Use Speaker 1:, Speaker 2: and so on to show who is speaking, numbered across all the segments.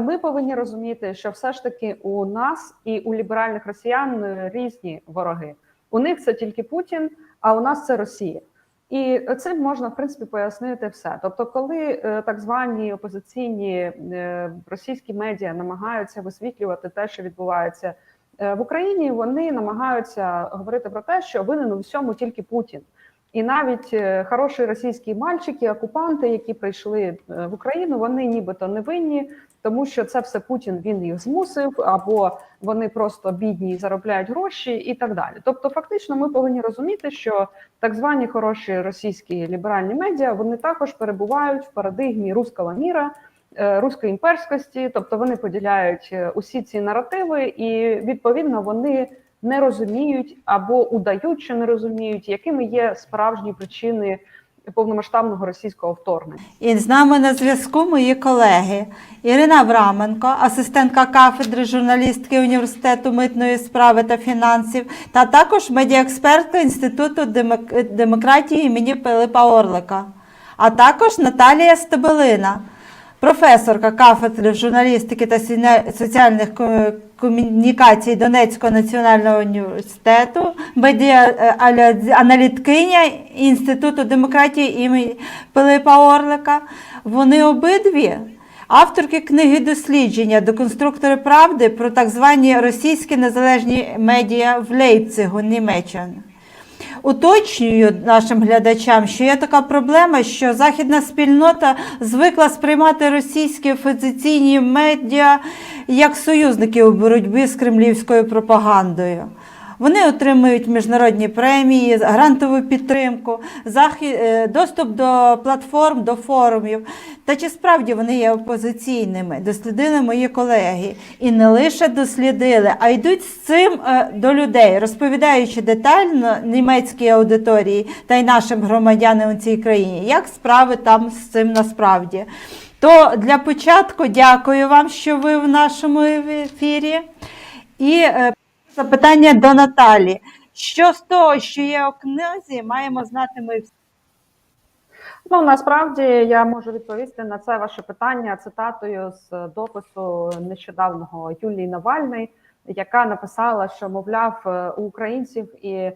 Speaker 1: ми повинні розуміти, що все ж таки у нас і у ліберальних росіян е, різні вороги. У них це тільки Путін, а у нас це Росія. І цим можна в принципі пояснити все. Тобто, коли е, так звані опозиційні е, російські медіа намагаються висвітлювати те, що відбувається в Україні, вони намагаються говорити про те, що винен у всьому тільки Путін. І навіть хороші російські мальчики, окупанти, які прийшли в Україну, вони нібито не винні, тому що це все Путін він їх змусив, або вони просто бідні і заробляють гроші, і так далі. Тобто, фактично, ми повинні розуміти, що так звані хороші російські ліберальні медіа вони також перебувають в парадигмі руського міра. е, Руської імперськості, тобто вони поділяють е, усі ці наративи, і відповідно вони не розуміють або удають, що не розуміють, якими є справжні причини повномасштабного російського вторгнення.
Speaker 2: І з нами на зв'язку мої колеги Ірина Авраменко, асистентка кафедри журналістки університету митної справи та фінансів, та також медіаекспертка Інституту демократії імені Пилипа Орлика, а також Наталія Стебелина, професорка кафедри журналістики та соціальних комунікацій Донецького національного університету, медіа-аналіткиня Інституту демократії імені Пилипа Орлика. Вони обидві авторки книги дослідження деконструктори правди про так звані російські незалежні медіа в Лейпцигу, Німеччина. Уточнюю нашим глядачам, що є така проблема, що західна спільнота звикла сприймати російські офіційні медіа як союзники у боротьбі з кремлівською пропагандою. Вони отримують міжнародні премії, грантову підтримку, е, доступ до платформ, до форумів. Та чи справді вони є опозиційними? Дослідили мої колеги. І не лише дослідили, а йдуть з цим е, до людей, розповідаючи детально німецькій аудиторії та й нашим громадянам у цій країні, як справи там з цим насправді. То для початку дякую вам, що ви в нашому ефірі. І е, запитання до Наталі. Що з того, що є у книзі, маємо знати ми всі?
Speaker 1: Ну насправді я можу відповісти на це ваше питання цитатою з допису нещодавного Юлії Навальної, яка написала, що мовляв е, у українців і е,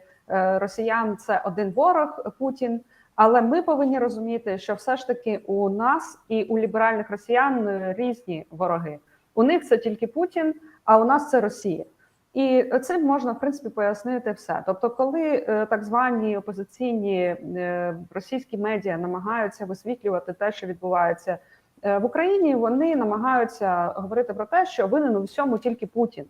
Speaker 1: росіян це один ворог Путін. Але ми повинні розуміти, що все ж таки у нас і у ліберальних росіян е, різні вороги. У них це тільки Путін, а у нас це Росія. І цим можна в принципі пояснити все. Тобто, коли е, так звані опозиційні е, російські медіа намагаються висвітлювати те, що відбувається е, в Україні, вони намагаються говорити про те, що винен у всьому тільки Путін.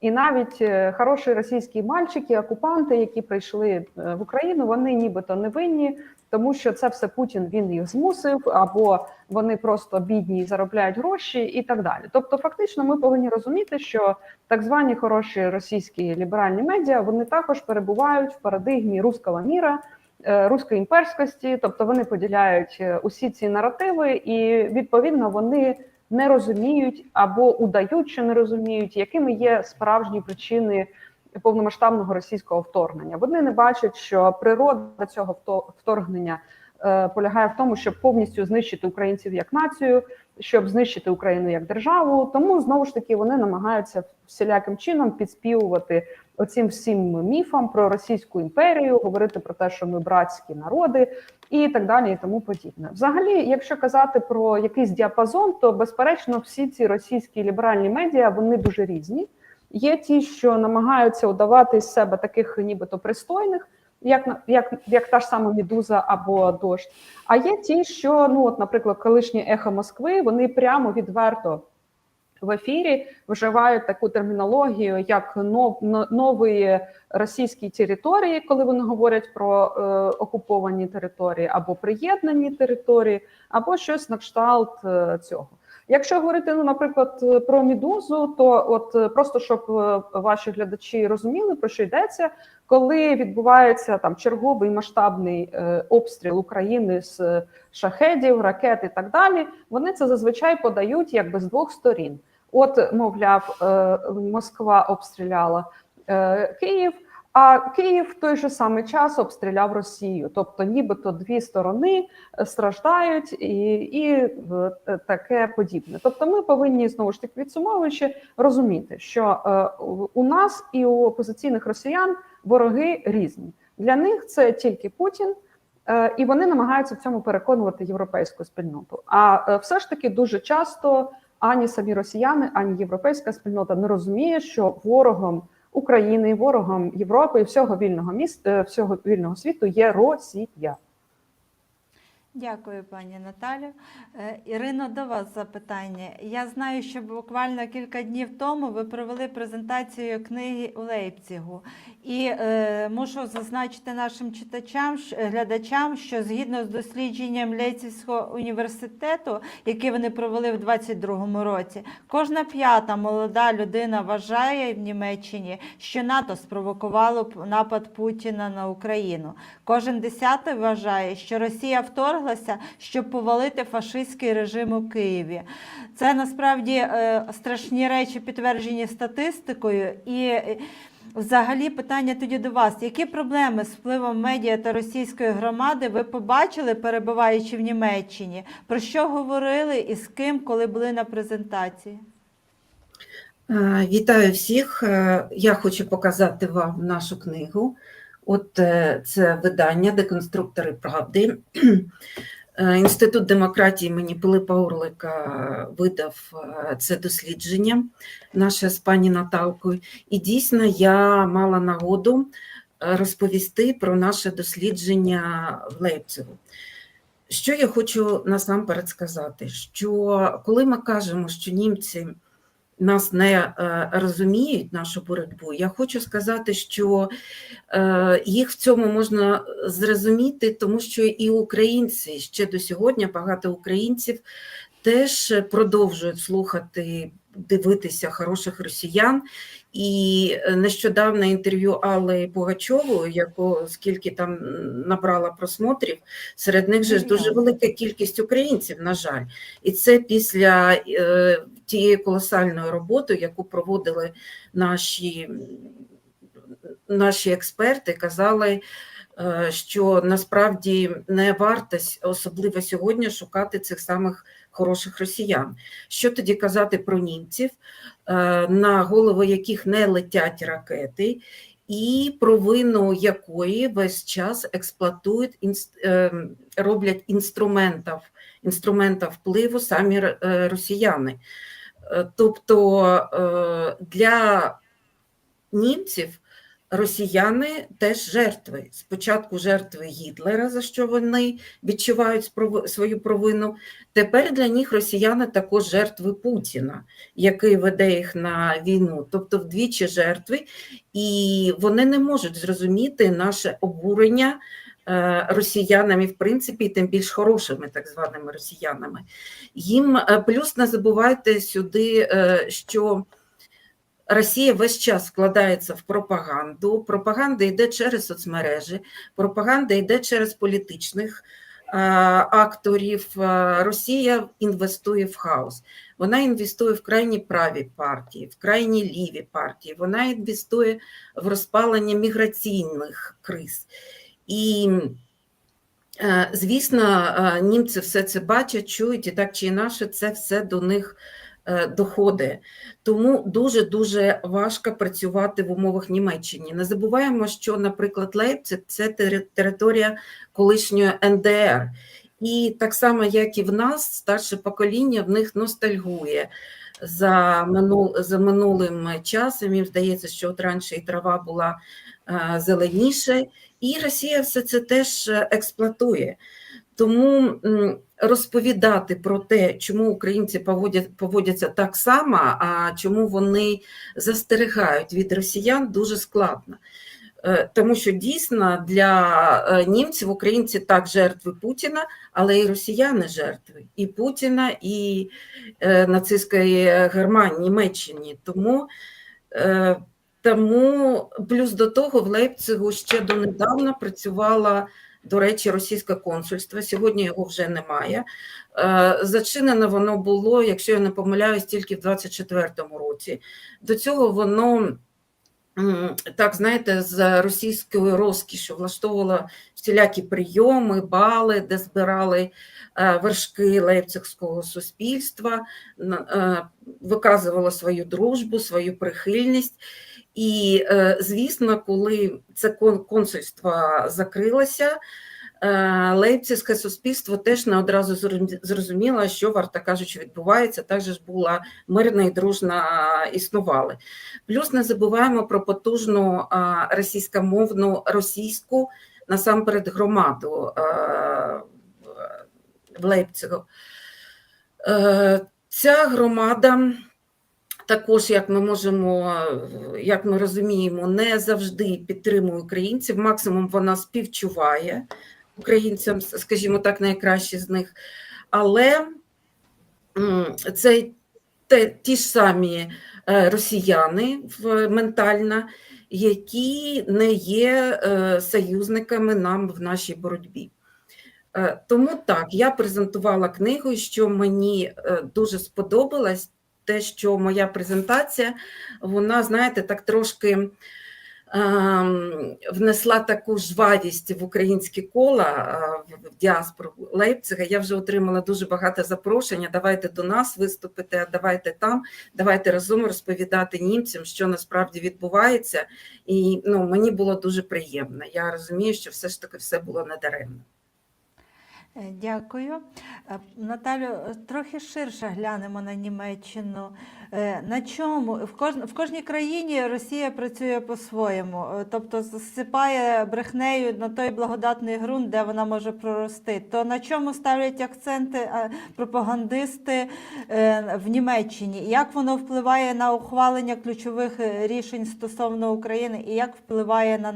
Speaker 1: І навіть хороші російські мальчики, окупанти, які прийшли в Україну, вони нібито не винні, тому що це все Путін він їх змусив, або вони просто бідні і заробляють гроші, і так далі. Тобто, фактично, ми повинні розуміти, що так звані хороші російські ліберальні медіа вони також перебувають в парадигмі руського міра. е, Руської імперськості, тобто вони поділяють е, усі ці наративи, і відповідно вони не розуміють або удають, що не розуміють, якими є справжні причини повномасштабного російського вторгнення. Вони не бачать, що природа цього вто- вторгнення е, полягає в тому, щоб повністю знищити українців як націю, щоб знищити Україну як державу. Тому знову ж таки вони намагаються всіляким чином підспівувати оцим всім міфам про Російську імперію, говорити про те, що ми братські народи, і так далі, і тому подібне. Взагалі, якщо казати про якийсь діапазон, то безперечно всі ці російські ліберальні медіа вони дуже різні. Є ті, що намагаються удавати з себе таких, нібито пристойних, як як, як та ж сама Медуза або дощ. А є ті, що ну, от, наприклад, колишнє ехо Москви, вони прямо відверто в ефірі вживають таку термінологію, як нов, но- нові російські території, коли вони говорять про е, окуповані території, або приєднані території, або щось на кшталт е, цього. Якщо говорити, ну, наприклад, е, про медузу, то от е, просто щоб е, ваші глядачі розуміли, про що йдеться, коли відбувається там черговий масштабний обстріл України з шахедів, ракет і так далі, вони це зазвичай подають якби з двох сторін. От, мовляв, Москва обстріляла Київ. А Київ в той же самий час обстріляв Росію. Тобто, нібито дві сторони е, страждають і, і е, таке подібне. Тобто, ми повинні знову ж таки підсумовуючи розуміти, що е, у нас і у опозиційних росіян вороги різні. Для них це тільки Путін. І вони намагаються в цьому переконувати європейську спільноту. А все ж таки дуже часто ані самі росіяни, ані європейська спільнота не розуміє, що ворогом України, ворогом Європи і всього вільного міста, всього вільного світу є Росія.
Speaker 2: Дякую, пані Наталю. Е, Ірино, до вас запитання. Я знаю, що буквально кілька днів тому ви провели презентацію книги у Лейпцигу. І е, мушу зазначити нашим читачам, глядачам, що згідно з дослідженням Лейпцигського університету, яке вони провели в 2022 році, кожна п'ята молода людина вважає в Німеччині, що НАТО спровокувало напад Путіна на Україну. Кожен десятий вважає, що Росія вторглася, щоб повалити фашистський режим у Києві. Це насправді е, страшні речі, підтверджені статистикою. І е, взагалі питання тоді до вас: які проблеми з впливом медіа та російської громади ви побачили, перебуваючи в Німеччині? Про що говорили і з ким, коли були на презентації?
Speaker 3: Вітаю всіх. Е, Я хочу показати вам нашу книгу. От е, це видання Деконструктори правди. Е, Інститут демократії імені Пилипа Орлика видав е, це дослідження наше з пані Наталкою. І дійсно я мала нагоду розповісти про наше дослідження в Лейпцигу. Що я хочу насамперед сказати? Що коли ми кажемо, що німці нас не е, розуміють, нашу боротьбу, я хочу сказати, що е, їх в цьому можна зрозуміти, тому що і українці ще до сьогодні багато українців теж продовжують слухати, дивитися хороших росіян. І нещодавне інтерв'ю Алли Пугачової, яку скільки там набрала просмотрів, серед них же дуже велика кількість українців, на жаль. І це після е, тієї колосальної роботи, яку проводили наші, наші експерти, казали, е, що насправді не варто, особливо сьогодні, шукати цих самих хороших росіян. Що тоді казати про німців, е, на голови яких не летять ракети, і провину якої весь час експлуатують, е, роблять інструментів, інструмента впливу самі е, росіяни. Е, Тобто е, для німців росіяни теж жертви. Спочатку жертви Гітлера, за що вони відчувають свою провину. Тепер для них росіяни також жертви Путіна, який веде їх на війну, тобто вдвічі жертви, і вони не можуть зрозуміти наше обурення е, росіянами, в принципі, тим більш хорошими так званими росіянами. Їм е, плюс не забувайте сюди, е, що Росія весь час вкладається в пропаганду. Пропаганда йде через соцмережі, пропаганда йде через політичних акторів. Росія інвестує в хаос. Вона інвестує в крайні праві партії, в крайні ліві партії. Вона інвестує в розпалення міграційних криз. І Е, Звісно, е, німці все це бачать, чують, і так чи інакше це все до них е, доходить. Тому дуже-дуже важко працювати в умовах Німеччини. Не забуваємо, що, наприклад, Лейпциг – це територія колишньої НДР. І так само, як і в нас, старше покоління в них ностальгує за, минул, за минулим часом. Їм здається, що от раніше і трава була е, зеленіше, і Росія все це теж е, експлуатує. Тому розповідати про те, чому українці поводять, поводяться так само, а чому вони застерігають від росіян, дуже складно. Е, Тому що дійсно для е, німців українці так жертви Путіна, але і росіяни жертви і Путіна, і е, нацистської Германії, Німеччині. Тому тому плюс до того в Лейпцигу ще донедавна працювала, до речі, російське консульство. Сьогодні його вже немає. Е, Зачинено воно було, якщо я не помиляюсь, тільки в 24-му році. До цього воно так знаєте, з російською розкішю влаштовувала всілякі прийоми, бали, де збирали е, вершки лейпцигського суспільства, е, виказувала свою дружбу, свою прихильність. І, е, звісно, коли це консульство закрилося, е, суспільство теж не одразу зрозуміло, що, варто кажучи, відбувається. Так же ж була мирна і дружна існували. Плюс не забуваємо про потужну російськомовну російську насамперед громаду в- Лейпцигу. Е, Ця громада також, як ми можемо, як ми розуміємо, не завжди підтримує українців. Максимум вона співчуває українцям, скажімо так, найкращі з них. Але це те, ті ж самі е, росіяни ментально, які не є е, союзниками нам в нашій боротьбі. Е, Тому так, я презентувала книгу, що мені дуже сподобалось, те, що моя презентація, вона, знаєте, так трошки ем, внесла таку жвавість в українські кола е, в- діаспору Лейпцига. Я вже отримала дуже багато запрошення. Давайте до нас виступити, давайте там, давайте разом розповідати німцям, що насправді відбувається. І ну, мені було дуже приємно. Я розумію, що все ж таки все було недаремно.
Speaker 2: Е, Дякую. Е, Наталю, трохи ширше глянемо на Німеччину. Е, На чому в кож... в кожній країні Росія працює по-своєму, тобто засипає брехнею на той благодатний ґрунт, де вона може прорости. То на чому ставлять акценти пропагандисти в Німеччині? Як воно впливає на ухвалення ключових рішень стосовно України, і як впливає на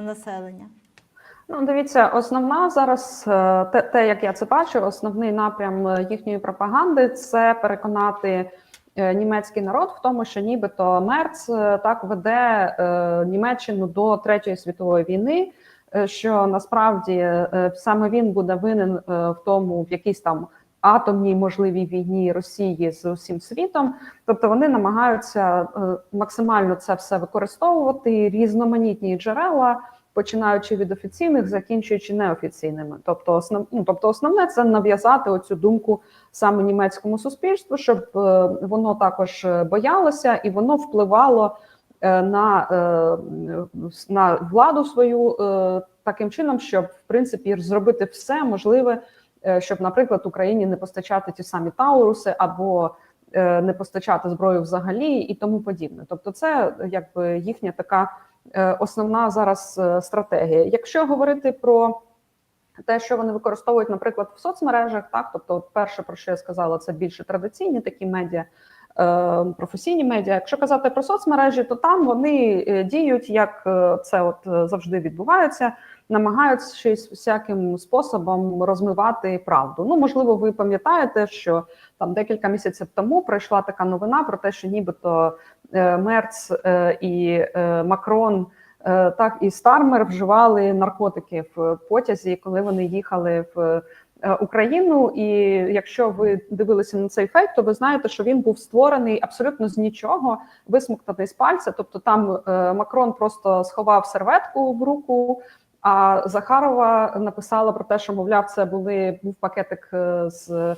Speaker 2: населення?
Speaker 1: Ну, дивіться, основна зараз е, те, те, як я це бачу, основний напрям е, їхньої пропаганди це переконати е, німецький народ в тому, що нібито Мерц так веде Німеччину до Третьої світової війни. Що насправді саме він буде винен в тому, в якійсь там атомній можливій війні Росії з усім світом. Тобто вони намагаються максимально це все використовувати, різноманітні джерела починаючи від офіційних, закінчуючи неофіційними. Тобто, основ, ну, тобто основне це нав'язати оцю думку саме німецькому суспільству, щоб е, воно також е, боялося і воно впливало е, на, е, на владу свою е, таким чином, щоб в принципі зробити все можливе, е, щоб, наприклад, Україні не постачати ті самі Тауруси або е, не постачати зброю взагалі і тому подібне. Тобто, це якби їхня така основна зараз е, стратегія. Якщо говорити про те, що вони використовують, наприклад, в соцмережах, так тобто, перше, про що я сказала, це більше традиційні такі медіа. Е, Професійні медіа, якщо казати про соцмережі, то там вони е, діють, як е, це от завжди відбувається, намагаючись всяким способом розмивати правду. Ну, можливо, ви пам'ятаєте, що там декілька місяців тому пройшла така новина про те, що нібито Мерц і Макрон. Так і Стармер вживали наркотики в потязі, коли вони їхали в Україну. І якщо ви дивилися на цей фейк, то ви знаєте, що він був створений абсолютно з нічого, висмоктаний з пальця. Тобто, там е, Макрон просто сховав серветку в руку. А Захарова написала про те, що мовляв, це були був пакетик е, з е,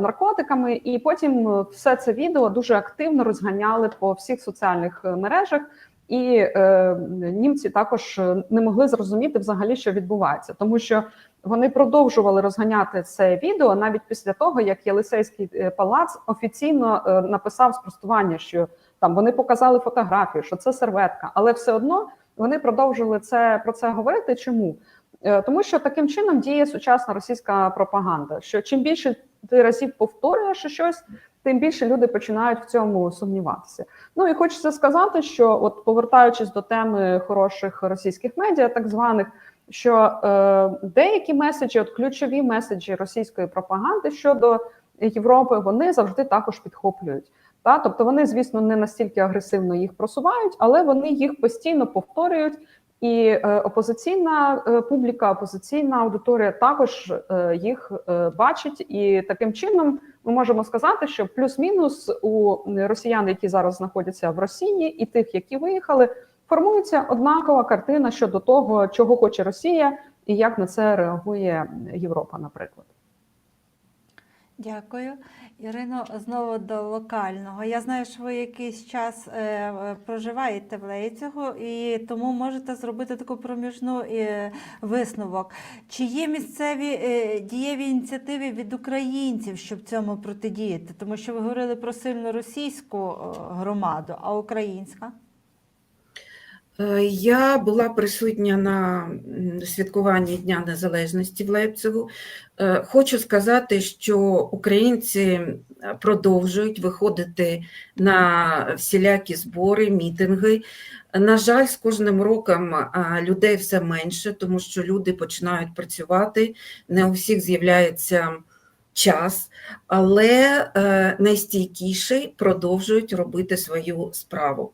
Speaker 1: наркотиками, і потім е, все це відео дуже активно розганяли по всіх соціальних е, мережах. І е, німці також е, не могли зрозуміти взагалі, що відбувається, тому що вони продовжували розганяти це відео навіть після того, як Єлисейський е, палац офіційно е, написав спростування, що там вони показали фотографію, що це серветка, але все одно вони продовжили це про це говорити. Чому? Е, Тому що таким чином діє сучасна російська пропаганда. Що чим більше ти разів повторюєш щось, тим більше люди починають в цьому сумніватися. Ну і хочеться сказати, що от повертаючись до теми хороших російських медіа, так званих, що е, деякі меседжі, от ключові меседжі російської пропаганди щодо Європи, вони завжди також підхоплюють. Та? Тобто вони, звісно, не настільки агресивно їх просувають, але вони їх постійно повторюють. І е, опозиційна е, публіка, опозиційна аудиторія також е, їх бачить, і таким чином ми можемо сказати, що плюс-мінус у росіян, які зараз знаходяться в Росії, і тих, які виїхали, формується однакова картина щодо того, чого хоче Росія, і як на це реагує Європа, наприклад.
Speaker 2: Дякую. Ірино, знову до локального. Я знаю, що ви якийсь час е, проживаєте в Лейпцигу, і тому можете зробити таку проміжну е, висновок. Чи є місцеві е, дієві ініціативи від українців, щоб цьому протидіяти? Тому що ви говорили про сильно російську громаду, а українська?
Speaker 3: Е, Я була присутня на святкуванні Дня Незалежності в Лейпцигу. Е, Хочу сказати, що українці продовжують виходити на всілякі збори, мітинги. На жаль, з кожним роком людей все менше, тому що люди починають працювати, не у всіх з'являється час, але е, найстійкіші продовжують робити свою справу.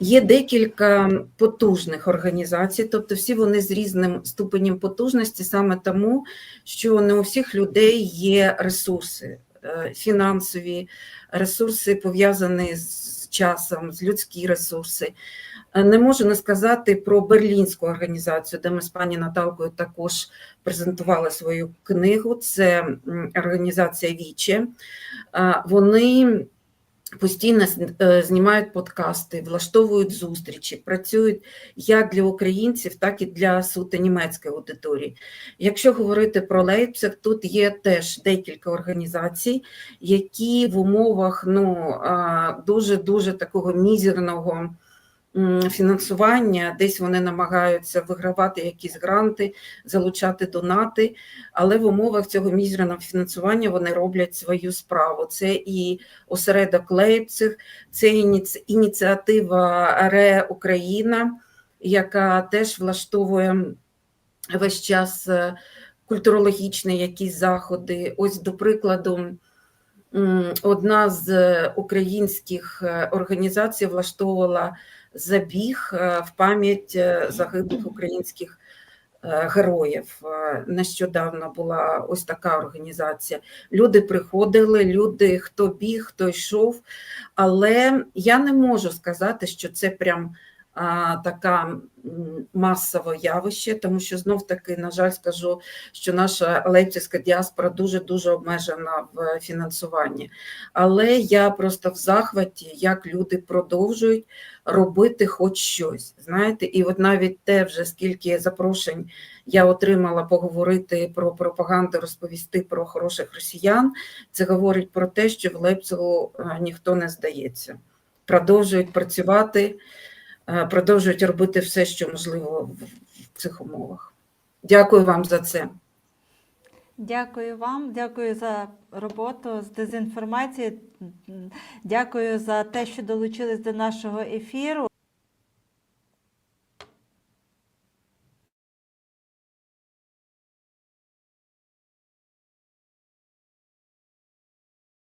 Speaker 3: Є декілька потужних організацій, тобто всі вони з різним ступенем потужності, саме тому, що не у всіх людей є ресурси е, фінансові, ресурси пов'язані з часом, з людські ресурси. Е, Не можу не сказати про берлінську організацію, де ми з пані Наталкою також презентували свою книгу. Це організація Віче. Е, Вони постійно е, знімають подкасти, влаштовують зустрічі, працюють як для українців, так і для суто німецької аудиторії. Якщо говорити про Лейпциг, тут є теж декілька організацій, які в умовах ну, дуже дуже такого мізерного фінансування, десь вони намагаються вигравати якісь гранти, залучати донати, але в умовах цього мізерного фінансування вони роблять свою справу. Це і осередок Лейпциг, це ініціатива РЕ Україна, яка теж влаштовує весь час е, культурологічні якісь заходи. Ось, до прикладу, одна з е, українських е, організацій влаштовувала забіг е, в пам'ять е, загиблих українських е, героїв. Нещодавно була ось така організація. Люди приходили, люди, хто біг, хто йшов. Але я не можу сказати, що це прям така масове явище, тому що знов таки, на жаль, скажу, що наша лейпцигська діаспора дуже дуже обмежена в фінансуванні. Але я просто в захваті, як люди продовжують робити хоч щось. Знаєте, і от навіть те, вже скільки запрошень я отримала поговорити про пропаганду, розповісти про хороших росіян. Це говорить про те, що в Лейпцигу е, ніхто не здається. Продовжують працювати, продовжують робити все, що можливо в в цих умовах. Дякую вам за це.
Speaker 2: Дякую вам, дякую за роботу з дезінформації. Дякую за те, що долучились до нашого ефіру.